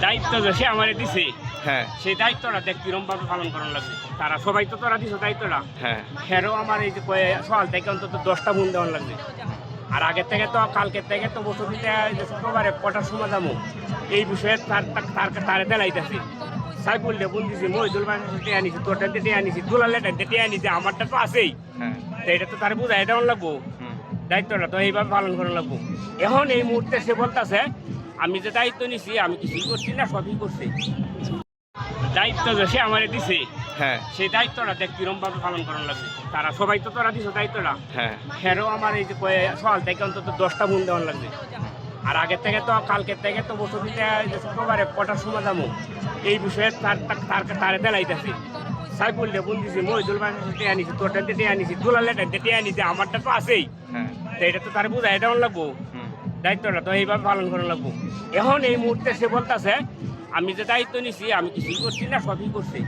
দায়িত্ব যে সে আমারে দিছে হ্যাঁ। সেই দায়িত্বটা দেখ কিরম ভাবে পালন করার লাগবে। তারা সবাই তো তোরা দিছো দায়িত্বটা। হ্যাঁ। হেরও আমার এই যে কয়ে সকাল থেকে অন্তত দশটা মন দেওয়ার লাগবে। আর আগের থেকে তো কালকের থেকে তো বসে দিতে যে শুক্রবারে কটার সময় যাব? এই বিষয়ে তার তার- তার দেলাইতেছি। সাইফুল দে বোন দিছি মহিদুল বান দিয়ে আনিছি তোরটা দিয়ে আনিছি দুলাল লেটা দিয়ে আনিছি আমারটা তো আছেই। হ্যাঁ। তো এটা তো তার বুঝাই দেওয়ার লাগবো। দায়িত্বটা তো এইভাবে পালন করা লাগবো। এখন এই মুহূর্তে সে বলতেছে আমি যে দায়িত্ব নিছি আমি কিছুই করছি না সবই করছি? দায়িত্ব যে সে আমারে দিছে হ্যাঁ। সেই দায়িত্বটা দেখ কিরম ভাবে পালন করার লাগবে। তারা সবাই তো তোরা দিছো দায়িত্বটা। হ্যাঁ। হেরও আমার এই যে কয়ে সকাল থেকে অন্তত দশটা মন দেওয়ার লাগবে। আর আগের থেকে তো কালকের থেকে তো বসে দিতে শুক্রবারে কটার সময় যাব? এই বিষয়ে তার তার- তার তারে দেলাইতেছি। সাইফুল দে বোন দিছি মহিদুল দিয়ে আনিছি তোরটা দিয়ে আনিছি দুলাল লেটা দিয়ে আনিছি আমারটা তো আছেই। হ্যাঁ। তো এটা তো তার বুঝাই দেওয়ার লাগবো। দায়িত্বটা তো এইভাবে পালন করা লাগবো। এখন এই মুহূর্তে সে বলতেছে, আমি যে দায়িত্ব নিছি, আমি কিছুই করছি না, সবই করছি।